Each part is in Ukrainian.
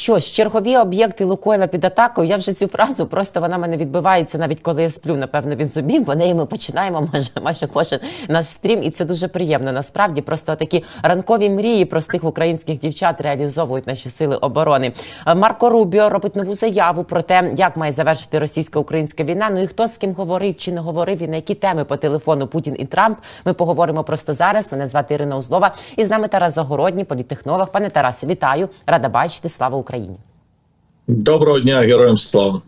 Що ж, чергові об'єкти Лукойла під атакою. Я вже цю фразу просто вона мене відбивається, навіть коли я сплю, напевно, від зубів, бо неї ми починаємо майже майже кожен наш стрім, і це дуже приємно. Насправді, просто такі ранкові мрії простих українських дівчат реалізовують наші сили оборони. Е, Марко Рубіо робить нову заяву про те, як має завершити російсько-українська війна. Ну і хто з ким говорив чи не говорив, і на які теми по телефону Путін і Трамп. Ми поговоримо просто зараз. Мене звати Ірина Узлова. І з нами Тарас Загородній, політтехнолог. Пане Тарасе, вітаю! Рада бачити. Слава Україні! Доброго дня, героям слава.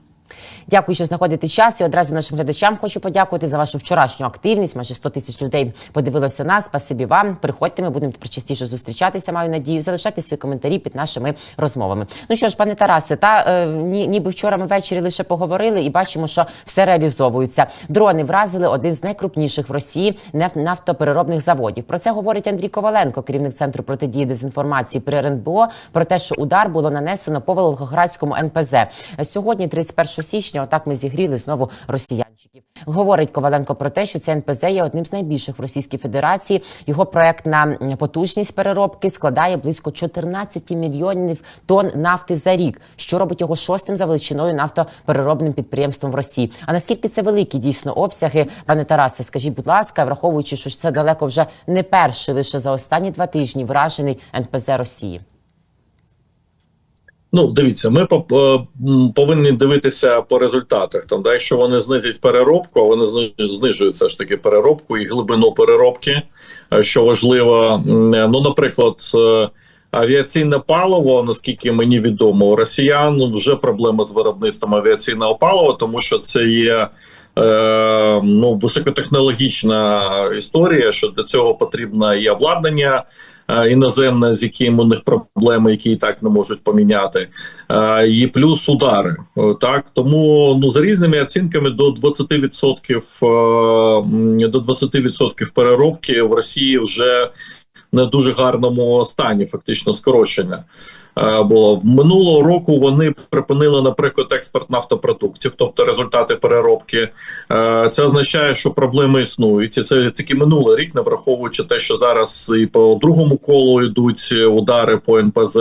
Дякую, що знаходите час. І одразу нашим глядачам хочу подякувати за вашу вчорашню активність. Майже 100 тисяч людей подивилося нас. Спасибі вам. Приходьте, ми будемо тепер частіше зустрічатися. Маю надію. Залишайте свої коментарі під нашими розмовами. Ну що ж, пане Тарасе, та е, ні, ніби вчора ми ввечері лише поговорили і бачимо, що все реалізовується. Дрони вразили один з найкрупніших в Росії нафтопереробних заводів. Про це говорить Андрій Коваленко, керівник центру протидії дезінформації при РНБО, про те, що удар було нанесено по Волгоградському НПЗ. Сьогодні, 31 січня, отак ми зігріли знову росіянчиків. Говорить Коваленко про те, що це НПЗ є одним з найбільших в Російській Федерації. Його проектна м, потужність переробки складає близько 14 мільйонів тонн нафти за рік, що робить його шостим за величиною нафтопереробним підприємством в Росії. А наскільки це великі дійсно обсяги, пане Тарасе, скажіть, будь ласка, враховуючи, що це далеко вже не перший лише за останні два тижні вражений НПЗ Росії. Ну, дивіться, ми е, повинні дивитися по результатах. Там, да, якщо вони знизять переробку, а вони зни- знижують все ж таки переробку і глибину переробки, е, що важливо. Е, Ну, наприклад, авіаційне паливо, наскільки мені відомо, у росіян вже проблема з виробництвом авіаційного палива, тому що це є. Е, ну, високотехнологічна історія, що для цього потрібно і обладнання е, іноземне, з яким у них проблеми, які і так не можуть поміняти, е, і плюс удари. Е, Так тому ну за різними оцінками до 20% е, до 20% переробки в Росії вже не дуже гарному стані, фактично скорочення. Е, Було минулого року. Вони припинили, наприклад, експорт нафтопродуктів, тобто результати переробки. Е, Це означає, що проблеми існують. Це тільки минулий рік, не враховуючи те, що зараз і по другому колу йдуть удари по НПЗ.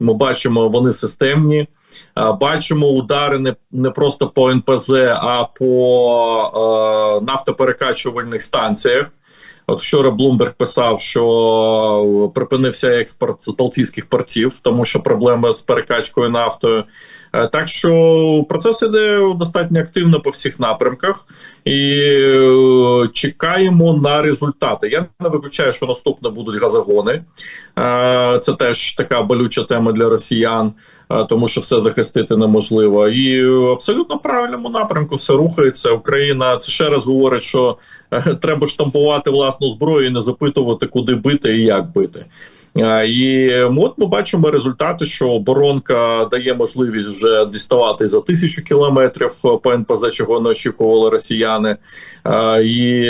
Ми бачимо, вони системні. Е, Бачимо удари не, не просто по НПЗ, а по е, нафтоперекачувальних станціях. От вчора Блумберг писав, що припинився експорт з Балтійських портів, тому що проблеми з перекачкою нафтою. Е, Так що процес іде достатньо активно по всіх напрямках, і е, чекаємо на результати. Я не виключаю, що наступне будуть газогони. Е, Це теж така болюча тема для росіян, е, тому що все захистити неможливо. І в абсолютно правильному напрямку все рухається. Україна це ще раз говорить, що е, треба штампувати власну зброю і не запитувати, куди бити і як бити. Е, І от ми бачимо результати, що оборонка дає можливість вже діставати за тисячу кілометрів е, по НПЗ, чого не очікували росіяни. Е, І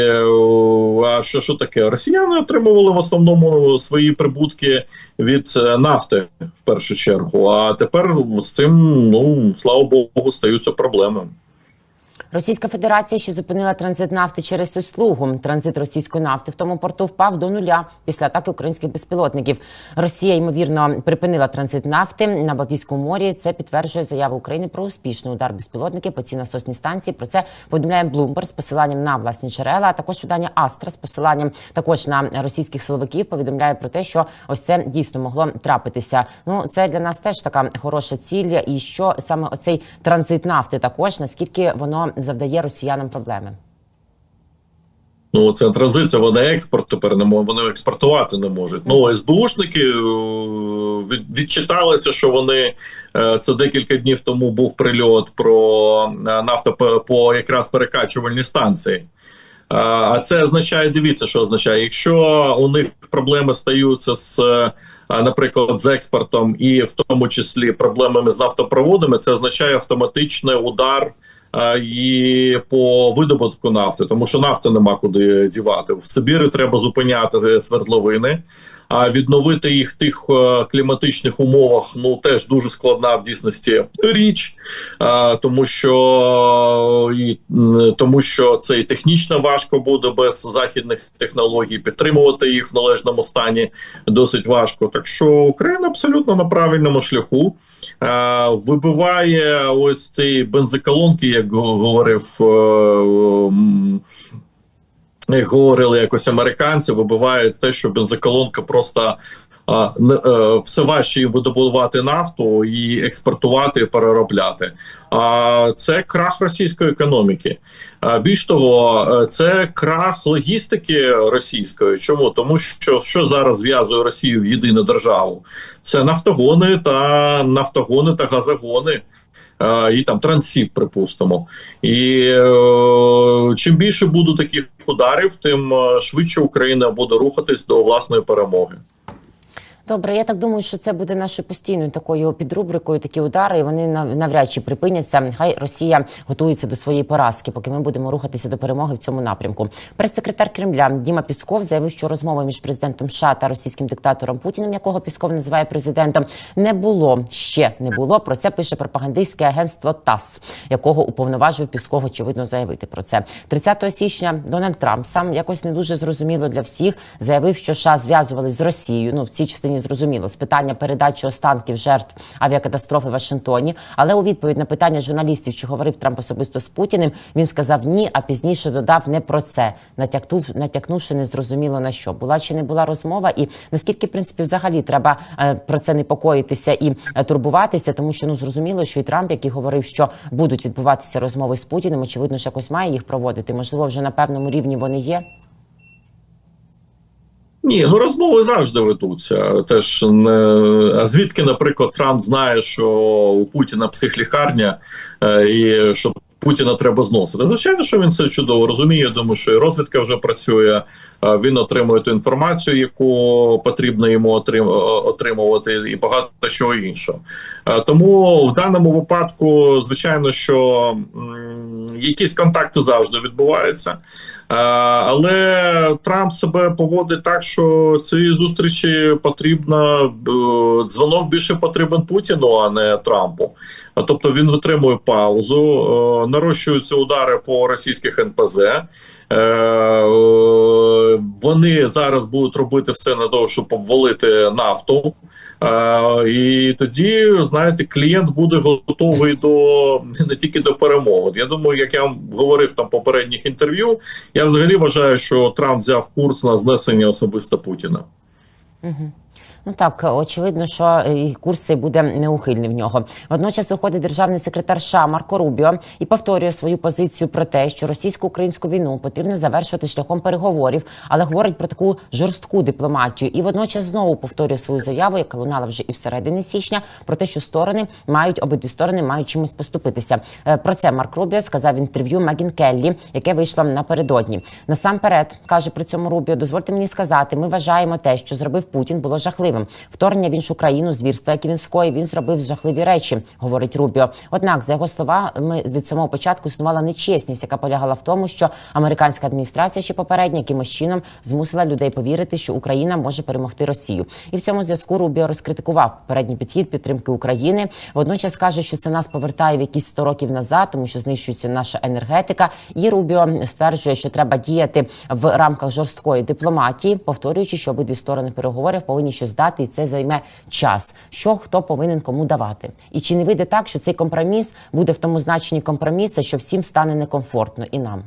а що, що таке? Росіяни отримували в основному свої прибутки від нафти в першу чергу. А тепер з цим, ну слава Богу, стаються проблеми. Російська Федерація ще зупинила транзит нафти через услугу. Транзит російської нафти в тому порту впав до нуля після атаки українських безпілотників. Росія ймовірно припинила транзит нафти на Балтійському морі. Це підтверджує заяву України про успішний удар безпілотників по цій насосній станції. Про це повідомляє Bloomberg з посиланням на власні джерела. А також видання Астра з посиланням також на російських силовиків повідомляє про те, що ось це дійсно могло трапитися. Ну це для нас теж така хороша ціль. І що саме оцей транзит нафти також наскільки воно завдає росіянам проблеми. Ну, це транзит, вони експорт тепер не можуть, вони експортувати не можуть. Ну, СБУшники е, від, відчиталися, що вони е, це декілька днів тому був прильот про е, нафто по якраз перекачувальні станції. А, це означає, дивіться, що означає, якщо у них проблеми стаються з. Наприклад, з експортом, і в тому числі проблемами з нафтопроводами, це означає автоматичний удар і по видобутку нафти, тому що нафти нема куди дівати. В Сибірі треба зупиняти свердловини, А відновити їх в тих е, кліматичних умовах ну теж дуже складна в дійсності річ, е, тому що і тому, що це і технічно важко буде без західних технологій. Підтримувати їх в належному стані досить важко. Так що Україна абсолютно на правильному шляху е, вибиває ось ці бензоколонки, як говорив. М, як говорили якось американці, вибивають те, що бензоколонка просто а, е, все важче видобувати нафту і експортувати, і переробляти. А це крах російської економіки. Більш того, е, це крах логістики російської. Чому? Тому що що зараз зв'язує Росію в єдину державу? Це нафтогони та нафтогони та газогони. е, І там трансіп, припустимо, і е, чим більше буде таких ударів, тим е, швидше Україна буде рухатись до власної перемоги. Добре, я так думаю, що це буде нашою постійною такою підрубрикою. Такі удари, і вони нав- навряд чи припиняться. Хай Росія готується до своєї поразки, поки ми будемо рухатися до перемоги в цьому напрямку. Прес-секретар Кремля Діма Пісков заявив, що розмови між президентом США та російським диктатором Путіним, якого Пісков називає президентом, не було ще не було. Про це пише пропагандистське агентство ТАСС, якого уповноважив Пісков, очевидно, заявити про це. 30 січня Дональд Трамп сам якось не дуже зрозуміло для всіх заявив, що США зв'язувались з Росією. Ну в цій частині зрозуміло з питання передачі останків жертв авіакатастрофи в Вашингтоні. Але у відповідь на питання журналістів, чи говорив Трамп особисто з Путіним, він сказав ні, а пізніше додав не про це, натякнув, натякнувши незрозуміло на що була чи не була розмова, і наскільки в принципі взагалі треба е, про це непокоїтися і е, турбуватися, тому що ну зрозуміло, що і Трамп, який говорив, що будуть відбуватися розмови з Путіним, очевидно, ж якось має їх проводити. Можливо, вже на певному рівні вони є. Ні, ну розмови завжди ведуться. Теж не а звідки, наприклад, Трамп знає, що у Путіна психлікарня е, і що Путіна треба зносити. Звичайно, що він це чудово розуміє. Думаю, що і розвідка вже працює. Він отримує ту інформацію, яку потрібно йому отрим- отримувати, і багато чого іншого. Тому в даному випадку, звичайно, що якісь контакти завжди відбуваються. Але Трамп себе поводить так, що цієї зустрічі потрібно дзвонок більше потрібен Путіну, а не Трампу. Тобто він витримує паузу, нарощуються удари по російських НПЗ. Е, Вони зараз будуть робити все на того, щоб обвалити нафту. Е, І тоді, знаєте, клієнт буде готовий до не тільки до перемоги. Я думаю, як я вам говорив там попередніх інтерв'ю, я взагалі вважаю, що Трамп взяв курс на знесення особисто Путіна. Ну так, очевидно, що е, і курс цей буде неухильний в нього. Водночас виходить державний секретар США Марко Рубіо і повторює свою позицію про те, що російсько-українську війну потрібно завершувати шляхом переговорів, але говорить про таку жорстку дипломатію. І водночас знову повторює свою заяву, яка лунала вже і всередині січня, про те, що сторони мають обидві сторони мають чимось поступитися. Е, Про це Марк Рубіо сказав в інтерв'ю Мегін Келлі, яке вийшло напередодні. Насамперед каже при цьому Рубіо, дозвольте мені сказати, ми вважаємо те, що зробив Путін, було жахливим. Вторгнення в іншу країну, звірства, які він скоїв, він зробив жахливі речі, говорить Рубіо. Однак, за його словами, від самого початку існувала нечесність, яка полягала в тому, що американська адміністрація ще попередня якимось чином змусила людей повірити, що Україна може перемогти Росію. І в цьому зв'язку Рубіо розкритикував попередній підхід підтримки України. Водночас каже, що це нас повертає в якісь 100 років назад, тому що знищується наша енергетика. І Рубіо стверджує, що треба діяти в рамках жорсткої дипломатії, повторюючи, що обидві сторони переговорів повинні щось дати, і це займе час. Що хто повинен кому давати, і чи не вийде так, що цей компроміс буде в тому значенні компромісу, що всім стане некомфортно і нам.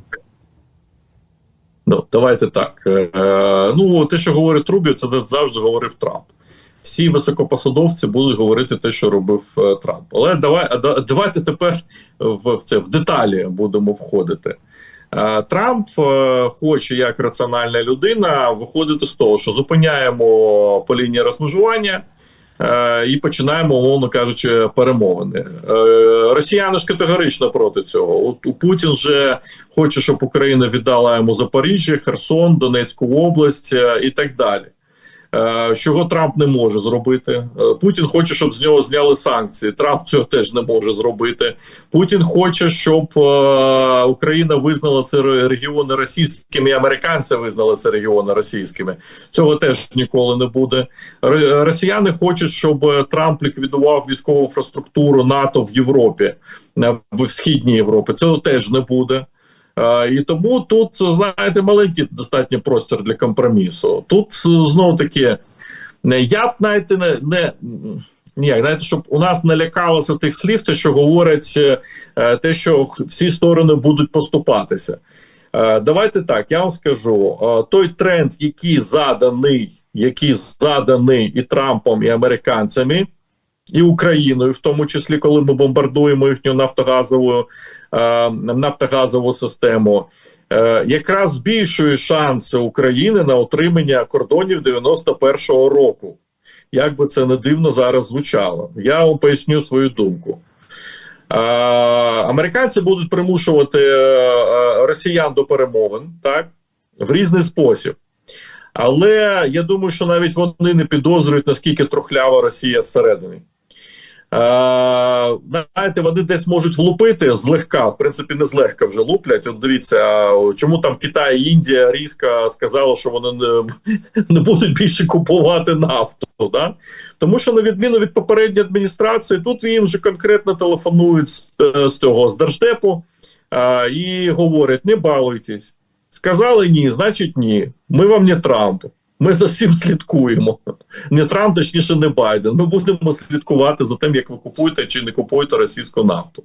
Ну, давайте так. Е, ну, те, що говорить Рубіо, це завжди говорив Трамп. Всі високопосадовці будуть говорити те, що робив е, Трамп. Але давай, а давайте тепер в, в це в деталі будемо входити. Е, Трамп е, хоче, як раціональна людина, виходити з того, що зупиняємо по лінії розмежування. е, І починаємо, умовно кажучи, перемовини. Росіяни ж категорично проти цього. От Путін же хоче, щоб Україна віддала йому Запоріжжя, Херсон, Донецьку область і так далі. Е, Чого Трамп не може зробити. Е, Путін хоче, щоб з нього зняли санкції. Трамп цього теж не може зробити. Путін хоче, щоб е, Україна визнала ці ре- регіони російськими, і американці визнали ці регіони російськими. Цього теж ніколи не буде. Росіяни хочуть, щоб Трамп ліквідував військову інфраструктуру НАТО в Європі, в східній Європі. Цього теж не буде. Е, І тому тут, знаєте, маленький достатньо простір для компромісу. Тут знову таки, я б знаєте, не, не ніяк, знаєте, щоб у нас не лякалося тих слів, те, що говорять, е, е, те, що всі сторони будуть поступатися. Е, Давайте так, я вам скажу: е, той тренд, який заданий, який заданий і Трампом, і американцями, і Україною, в тому числі, коли ми бомбардуємо їхню нафтогазову е, нафтогазову систему, е, якраз збільшує шанси України на отримання кордонів 91-го року. Як би це не дивно зараз звучало, я вам поясню свою думку. Е, американці будуть примушувати е, росіян до перемовин так в різний спосіб. Але я думаю, що навіть вони не підозрюють, наскільки трухлява Росія зсередини. Е, знаєте, вони десь можуть влупити злегка, в принципі, не злегка вже луплять. От дивіться, чому там Китай і Індія різко сказали, що вони не, не будуть більше купувати нафту. Да? Тому що, на відміну від попередньої адміністрації, тут їм вже конкретно телефонують з, е, з цього з держдепу е, і говорять: не балуйтесь. Сказали ні, значить ні. Ми вам не Трамп. Ми за всім слідкуємо. Не Трамп, точніше, не Байден. Ми будемо слідкувати за тим, як ви купуєте чи не купуєте російську нафту.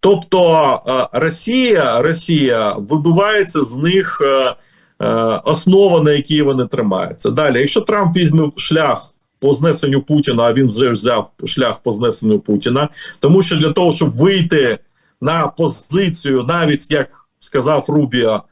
Тобто е, Росія Росія вибивається з них е, е, основа, на якій вони тримаються. Далі, якщо Трамп візьме шлях по знесенню Путіна, а він вже взяв шлях по знесенню Путіна, тому що для того, щоб вийти на позицію, навіть як сказав Рубіо,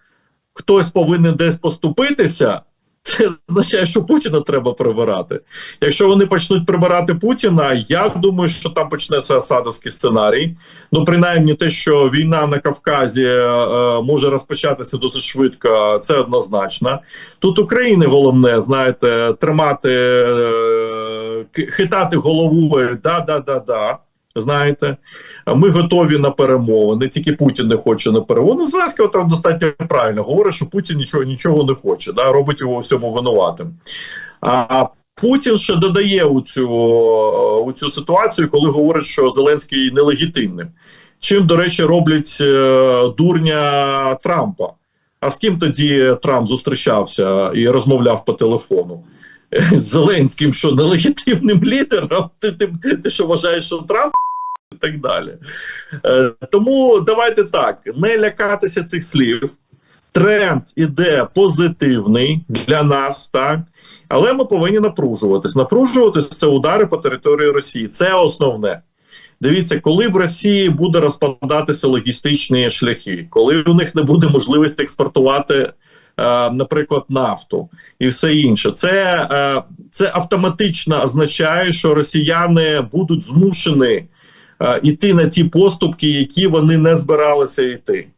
хтось повинен десь поступитися. Це означає, що Путіна треба прибирати. Якщо вони почнуть прибирати Путіна, я думаю, що там почнеться асадовський сценарій. Ну, принаймні, те, що війна на Кавказі е, може розпочатися досить швидко, це однозначно. Тут України головне, знаєте, тримати, е, хитати головою, да-да-да-да. Знаєте, ми готові на перемовини. Тільки Путін не хоче на перемовини. Ну, Зеленський там достатньо правильно говорить, що Путін нічого нічого не хоче, да, робить його всьому винуватим. А Путін ще додає у цю, у цю ситуацію, коли говорить, що Зеленський нелегітимним. Чим, до речі, роблять е, дурня Трампа. А з ким тоді Трамп зустрічався і розмовляв по телефону? З Зеленським, що нелегітимним лідером? Ти, ти, ти що вважаєш, що Трамп? І так далі. Е, тому давайте так: не лякатися цих слів. Тренд іде позитивний для нас, так але ми повинні напружуватись. Напружуватись це удари по території Росії. Це основне. Дивіться, коли в Росії буде розпадатися логістичні шляхи, коли у них не буде можливості експортувати, наприклад, нафту і все інше, це, е, це автоматично означає, що росіяни будуть змушені е, йти на ті поступки, які вони не збиралися йти.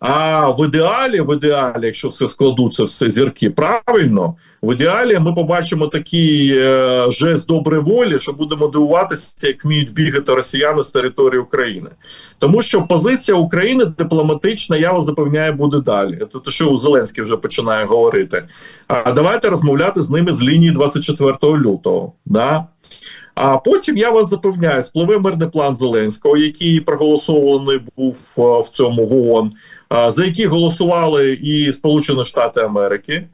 А в ідеалі, в ідеалі, якщо все складуться все зірки правильно, в ідеалі ми побачимо такий е, жест доброї волі, що будемо дивуватися, як вміють бігати росіяни з території України. Тому що позиція України дипломатична, я вас запевняю, буде далі. Тут що Зеленський вже починає говорити. А давайте розмовляти з ними з лінії 24 лютого. Да? А потім я вас запевняю, спливе мирний план Зеленського, який проголосований був в цьому в ООН, за який голосували і Сполучені Штати Америки.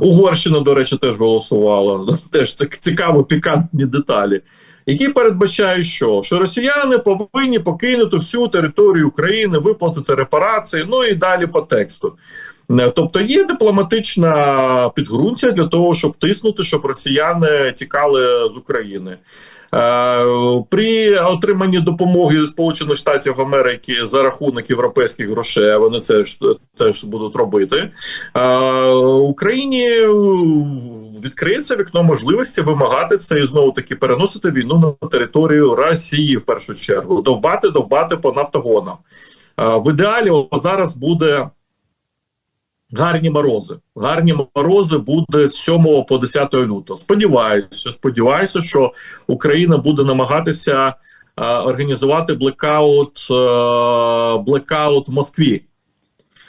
Угорщина, до речі, теж голосувала. Теж це цікаво, пікантні деталі. Які передбачають, що? що росіяни повинні покинути всю територію України, виплатити репарації, ну і далі по тексту. Е, Тобто є дипломатична підґрунтя для того, щоб тиснути, щоб росіяни тікали з України. Е, При отриманні допомоги зі Сполучених Штатів Америки за рахунок європейських грошей, вони це ж теж будуть робити. е, Україні відкриється вікно можливості вимагати це і знову таки переносити війну на територію Росії в першу чергу, довбати, довбати по нафтогонам. В ідеалі зараз буде гарні морози. Гарні морози буде з 7 по 10 лютого. Сподіваюся, сподіваюся, що Україна буде намагатися е, організувати блекаут, е, блекаут в Москві.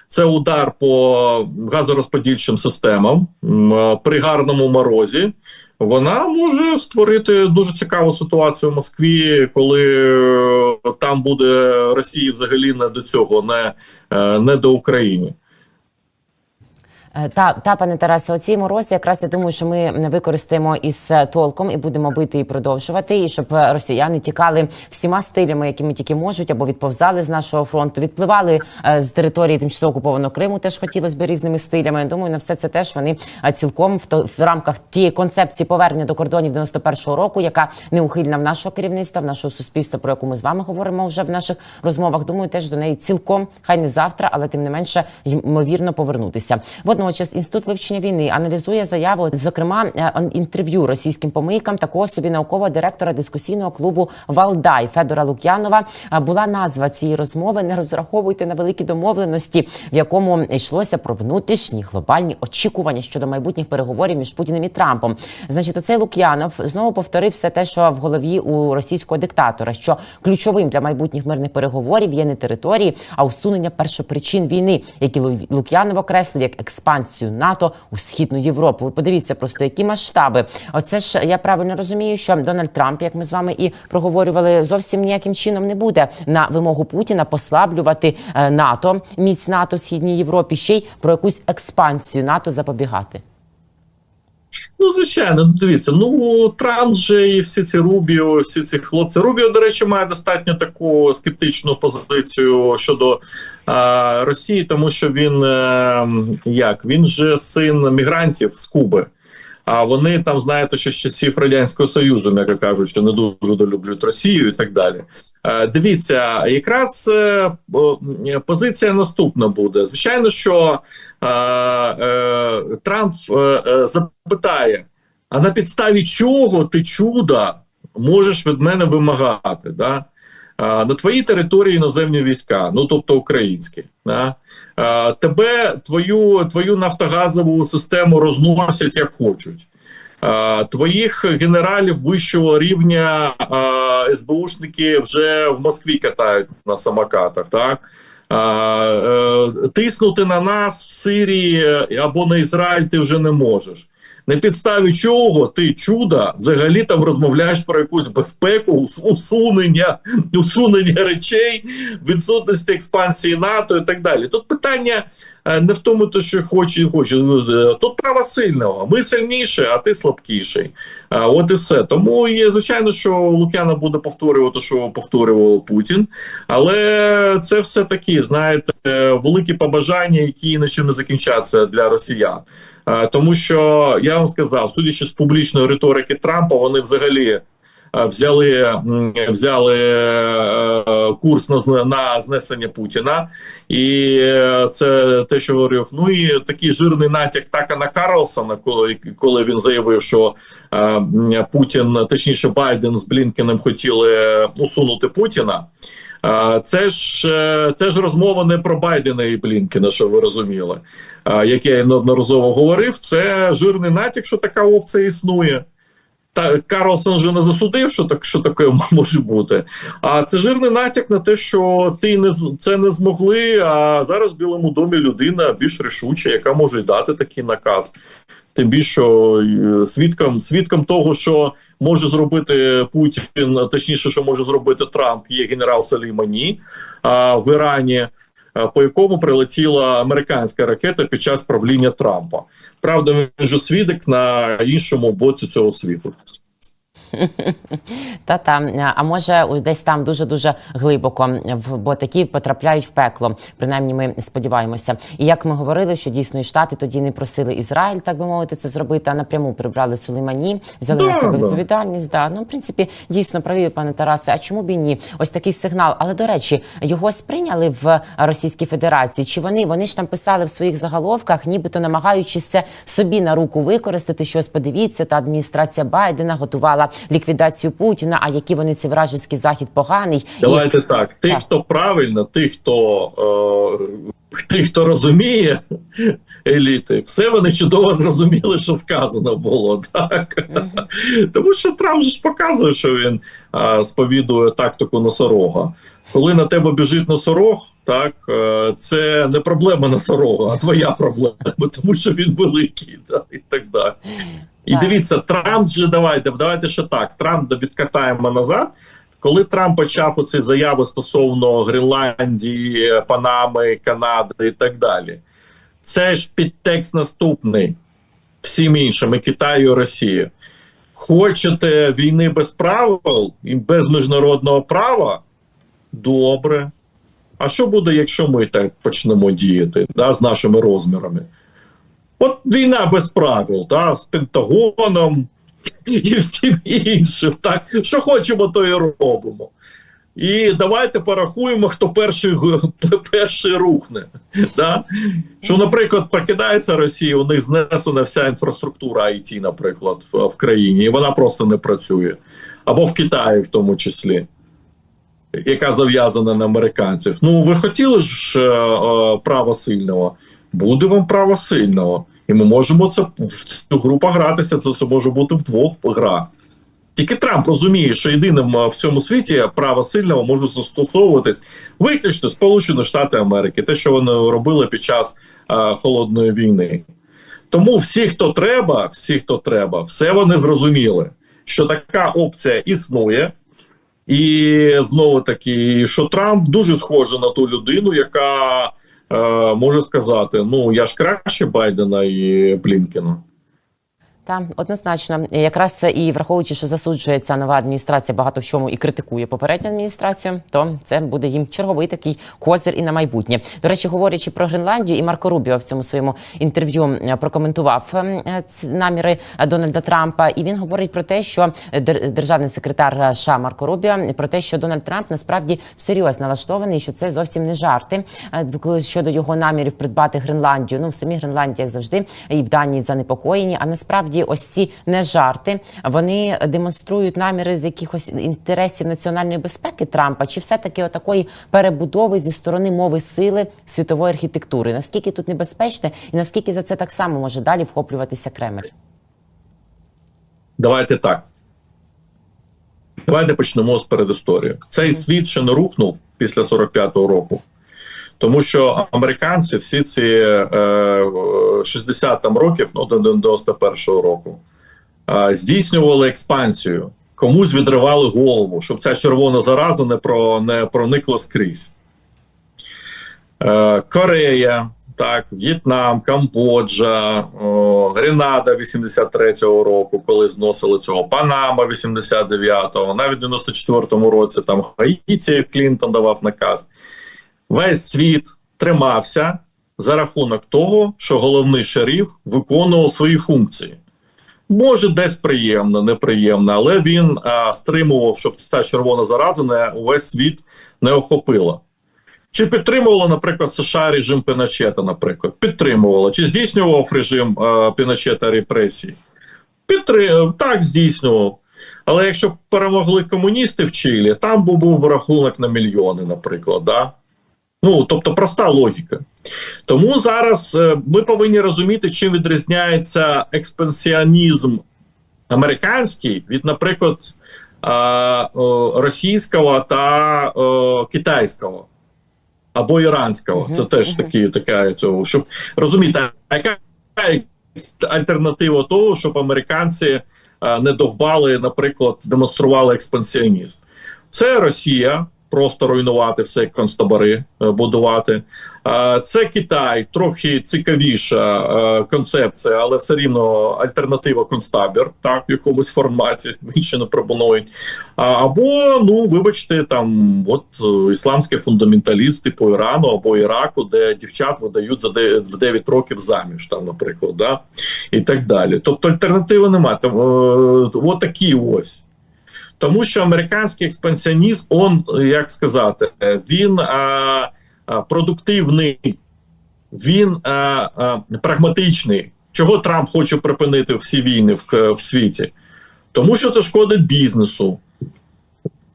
Це удар по газорозподільчим системам е, при гарному морозі. Вона може створити дуже цікаву ситуацію в Москві, коли е, там буде Росії взагалі не до цього, не, е, не до України. Е, Та, та пане Тарасе, оці морозі, якраз я думаю, що ми використаємо із е, толком і будемо бити і продовжувати, і щоб е, росіяни тікали всіма стилями, якими тільки можуть, або відповзали з нашого фронту, відпливали з території тимчасово окупованого Криму. Теж хотілося б різними стилями. Я думаю, на все це теж вони цілком в, то, в рамках тієї концепції повернення до кордонів 91-го року, яка неухильна в нашого керівництва, в нашого суспільства, про яку ми з вами говоримо вже в наших розмовах. Думаю, теж до неї цілком хай не завтра, але тим не менше ймовірно повернутися. Водночас інститут вивчення війни аналізує заяву, зокрема е, інтерв'ю російським помийкам такого собі наукового директора дискусійного клубу Валдай Федора Лук'янова. Е, Була назва цієї розмови. Не розраховуйте на великі домовленості, в якому йшлося про внутрішні глобальні очікування щодо майбутніх переговорів між Путіним і Трампом. Значить, оцей Лук'янов знову повторив все те, що в голові у російського диктатора, що ключовим для майбутніх мирних переговорів є не території, а усунення першопричин війни, які Лу- Лук'янов окреслив як експансію НАТО у східну Європу. Ви подивіться просто які масштаби. Оце ж я правильно розумію, що Дональд Трамп, як ми з вами і проговорювали, зовсім ніяким чином не буде на вимогу Путіна послаблювати е, НАТО, міць НАТО в східній Європі, ще й про якусь експансію НАТО запобігати. Ну, звичайно, ну, дивіться, ну Трамп же і всі ці Рубіо, всі ці хлопці. Рубіо, до речі, має достатньо таку скептичну позицію щодо е, Росії, тому що він е, як він же син мігрантів з Куби. А вони там, знаєте, ще з часів радянського союзу, м'яко кажуть, що не дуже долюблюють Росію і так далі. Е, дивіться, якраз е, позиція наступна буде. Звичайно, що е, Трамп запитає: а на підставі чого ти чуда можеш від мене вимагати? Да? На твоїй території іноземні війська, ну тобто українські, да? тебе твою, твою нафтогазову систему розносять як хочуть. Твоїх генералів вищого рівня СБУшники вже в Москві катають на самокатах. Так? Е, тиснути на нас в Сирії або на Ізраїль ти вже не можеш. На підставі чого ти чуда взагалі там розмовляєш про якусь безпеку, усунення, усунення речей, відсутності експансії НАТО і так далі. Тут питання не в тому, то, що хоче, хоче. Е, Тут право сильного. Ми сильніші, а ти слабкіший. От і все. Тому є звичайно, що Лук'яна буде повторювати, що повторював Путін, але це все таки, знаєте, великі побажання, які нічим не закінчаться для росіян. Е, Тому що я вам сказав, судячи з публічної риторики Трампа, вони взагалі е, взяли, взяли е, курс на, на знесення Путіна, і е, це те, що говорив. Ну і такий жирний натяк Такана Карлсона, коли, коли він заявив, що е, Путін, точніше, Байден з Блінкеном хотіли усунути Путіна. Е, Це ж е, це ж розмова не про Байдена і Блінкена, що ви розуміли. Е, Як я неодноразово говорив, це жирний натяк, що така опція існує. Та Карлсон же не засудив, що так що таке може бути. А це жирний натяк на те, що ти не це не змогли. А зараз в Білому домі людина більш рішуча, яка може дати такий наказ. Тим більше е, свідком, свідком того, що може зробити Путін, точніше, що може зробити Трамп, є генерал Салімані в Ірані. А, По якому прилетіла американська ракета під час правління Трампа. Правда, він же свідок на іншому боці цього світу. Та та а може десь там дуже дуже глибоко, бо такі потрапляють в пекло. Принаймні, ми сподіваємося. І як ми говорили, що дійсно і штати тоді не просили Ізраїль, так би мовити, це зробити, а напряму прибрали Сулеймані, взяли Да, на себе да. відповідальність. Да. Ну, в принципі, дійсно праві, пане Тарасе. А чому б і ні? Ось такий сигнал. Але до речі, його сприйняли в Російській Федерації. Чи вони вони ж там писали в своїх заголовках, нібито намагаючись це собі на руку використати? Щось подивіться, та адміністрація Байдена готувала ліквідацію Путіна, а які вони цей вражеський захід поганий. Давайте так. Тих, хто правильно, тих, хто е, тих, хто розуміє еліти, все вони чудово зрозуміли, що сказано було. Так тому що Трамп же ж показує, що він е, сповідує тактику носорога. Коли на тебе біжить носорог, так е, це не проблема носорога, а твоя проблема, тому що він великий, так, і так далі. І дивіться, Трамп же давайте, давайте ще так. Трамп відкатаємо назад. Коли Трамп почав оці заяви стосовно Гренландії, Панами, Канади і так далі, це ж підтекст наступний всім іншим, і Китаю, і Росії. Хочете війни без правил і без міжнародного права? Добре. А що буде, якщо ми так почнемо діяти да, з нашими розмірами? От війна без правил, да, з Пентагоном і всім іншим. Так, що хочемо, то і робимо. І давайте порахуємо, хто перший, перший рухне. Да? Що, наприклад, прокидається Росія, у них знесена вся інфраструктура IT, наприклад, в, в країні, і вона просто не працює. Або в Китаї, в тому числі, яка зав'язана на американців. Ну, ви хотіли ж е, е, права сильного? Буде вам право сильного. І ми можемо це в цю гру погратися. Це, це може бути вдвох гра. Тільки Трамп розуміє, що єдиним е, в цьому світі право сильного може застосовуватись виключно Сполучені Штати Америки, те, що вони робили під час е, холодної війни. Тому всі, хто треба, всі, хто треба, все вони зрозуміли, що така опція існує. І знову таки, що Трамп дуже схожий на ту людину, яка може сказати: ну я ж краще Байдена і Блінкена. Так, однозначно, якраз це і враховуючи, що засуджує ця нова адміністрація багато в чому і критикує попередню адміністрацію, то це буде їм черговий такий козир і на майбутнє. До речі, говорячи про Гренландію, і Марко Рубіо в цьому своєму інтерв'ю е, прокоментував е, наміри Дональда Трампа, і він говорить про те, що дер- державний секретар США Марко Рубіо про те, що Дональд Трамп насправді всерйоз налаштований, що це зовсім не жарти е, щодо його намірів придбати Гренландію. Ну в самій Гренландії, як завжди, і в Данії занепокоєні. А насправді, ось ці не жарти. Вони демонструють наміри з якихось інтересів національної безпеки Трампа, чи все таки отакої перебудови зі сторони мови сили світової архітектури? Наскільки тут небезпечне, і наскільки за це так само може далі вхоплюватися Кремль? Давайте так. Давайте почнемо з передісторії. Цей світ ще не рухнув після 45-го року. Тому що американці всі ці е, 60 там років, ну до 91-го року, е, здійснювали експансію. Комусь відривали голову, щоб ця червона зараза не, про, не проникла скрізь. Е, Корея, так, В'єтнам, Камбоджа, о, Гренада 83-го року, коли зносили цього, Панама 89-го, навіть в 94-му році там Хаїті Клінтон давав наказ. Весь світ тримався за рахунок того, що головний шериф виконував свої функції. Може, десь приємно, неприємно, але він а, стримував, щоб ця червона зараза не увесь світ не охопила. Чи підтримувало, наприклад, США режим Піночета, наприклад? Підтримувало. Чи здійснював режим е, Піночета репресій? Підтрим... Так, здійснював. Але якщо б перемогли комуністи в Чилі, там був, був рахунок на мільйони, наприклад. Да? Ну, тобто проста логіка. Тому зараз е, ми повинні розуміти, чим відрізняється експансіонізм американський від, наприклад, е, російського та китайського або іранського. Це теж такі, така цього, щоб розуміти, а яка альтернатива того, щоб американці е, не довбали, наприклад, демонстрували експансіонізм. Це Росія. Просто руйнувати все, як концтабори е, будувати. Е, Це Китай, трохи цікавіша е, концепція, але все рівно альтернатива концтабір, так в якомусь форматі ще не пропонують. Або, ну вибачте, там от ісламські фундаменталісти по Ірану або Іраку, де дівчат видають за 9, в 9 років заміж, там, наприклад, да? і так далі. Тобто альтернативи немає. Там, е, от такі ось. Тому що американський експансіонізм, он, як сказати, він а, а, продуктивний, він а, а, прагматичний. Чого Трамп хоче припинити всі війни в, в світі? Тому що це шкодить бізнесу.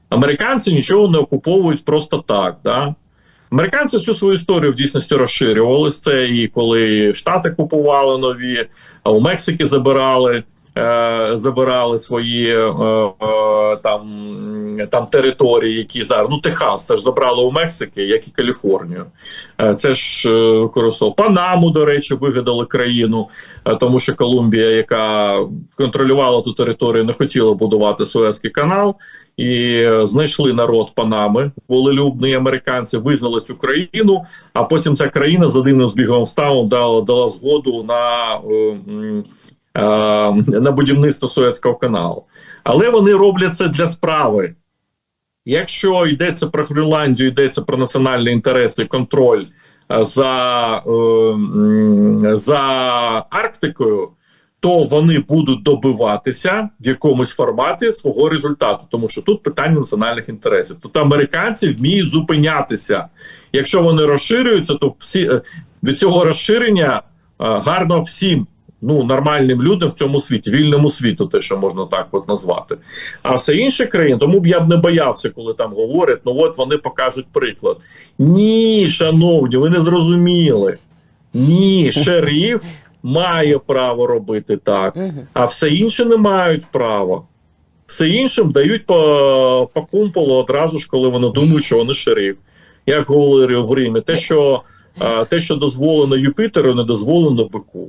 Американці нічого не окуповують просто так. Да? Американці всю свою історію в дійсності розширювали. Це і коли Штати купували нові, а у Мексики забирали. Е, Забирали свої е, е, там, там території, які зараз ну Техас це ж забрали у Мексики, як і Каліфорнію. Це ж е, Панаму, до речі, вигадали країну, тому що Колумбія, яка контролювала ту територію, не хотіла будувати Суезький канал, і знайшли народ Панами, волелюбний американці, визнали цю країну. А потім ця країна за дивним збігом ставом дала, дала згоду на. е, На будівництво Суецького каналу, але вони роблять це для справи. Якщо йдеться про Гренландію, йдеться про національні інтереси, контроль е, за, е, за Арктикою, то вони будуть добиватися в якомусь форматі свого результату, тому що тут питання національних інтересів. Тут американці вміють зупинятися. Якщо вони розширюються, то всі е, від цього розширення е, гарно всім. Ну, нормальним людям в цьому світі, вільному світу, те, що можна так от назвати. А все інші країни, тому б я б не боявся, коли там говорять, ну от вони покажуть приклад. Ні, шановні, ви не зрозуміли. Ні, шериф має право робити так, а все інше не мають права. Все іншим дають по, по кумполу одразу ж, коли вони думають, що вони шериф. Як говорив в Римі, те, що, те, що дозволено Юпітеру, не дозволено бику.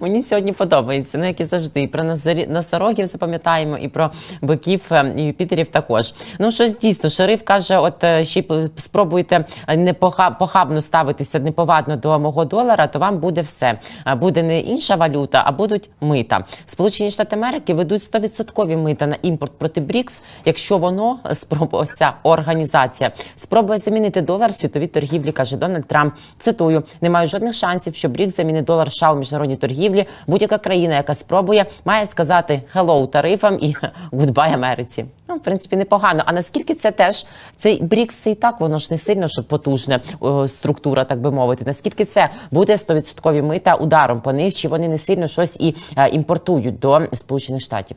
Мені сьогодні подобається, ну як і завжди. І про носорогів запам'ятаємо, і про биків, е, і Юпітерів також. Ну щось дійсно, шериф каже: от е, ще спробуйте не поха- похабно ставитися неповадно до мого долара, то вам буде все. Е, Буде не інша валюта, а будуть мита. Сполучені Штати Америки ведуть 100% мита на імпорт проти БРІКС, якщо воно е, спробує ось ця організація спробує замінити долар в світовій торгівлі, каже Дональд Трамп. Цитую: немає жодних шансів, що БРІКС замінить долар США у міжнародній торгівлі. Будь-яка країна, яка спробує, має сказати «hello» тарифам і «goodbye Америці. Ну, в принципі, непогано. А наскільки це теж цей БРІКС це і так воно ж не сильно що потужна структура, так би мовити. Наскільки це буде 100% мита ударом по них, чи вони не сильно щось і а, імпортують до Сполучених Штатів?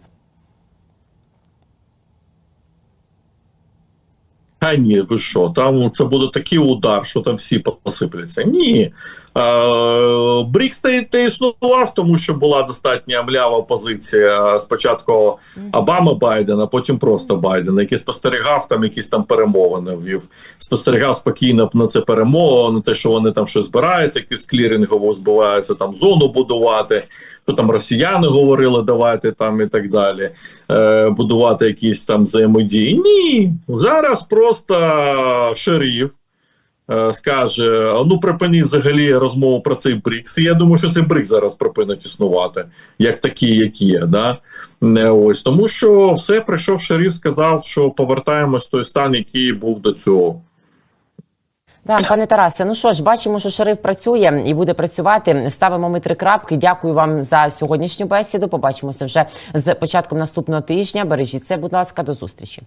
А ні, ви що? Там це буде такий удар, що там всі посипляться. Ні. Брікс та існував, тому що була достатньо млява позиція спочатку Обами Байдена, потім просто Байдена, який спостерігав там якісь там перемовини ввів. Спостерігав спокійно на це перемови, на те, що вони там щось збираються, якусь клірингову збиваються, там зону будувати, що там росіяни говорили, давайте там і так далі. Е, будувати якісь там взаємодії. Ні, зараз просто шериф е, скаже: ну припиніть взагалі розмову про цей БРІКС. І я думаю, що цей БРІКС зараз припинить існувати, як такі, як є. Да? Не ось тому, що все прийшов шериф, сказав, що повертаємось в той стан, який був до цього. Так, пане Тарасе, ну що ж, бачимо, що шериф працює і буде працювати. Ставимо ми три крапки. Дякую вам за сьогоднішню бесіду. Побачимося вже з початком наступного тижня. Бережіть це, будь ласка, до зустрічі.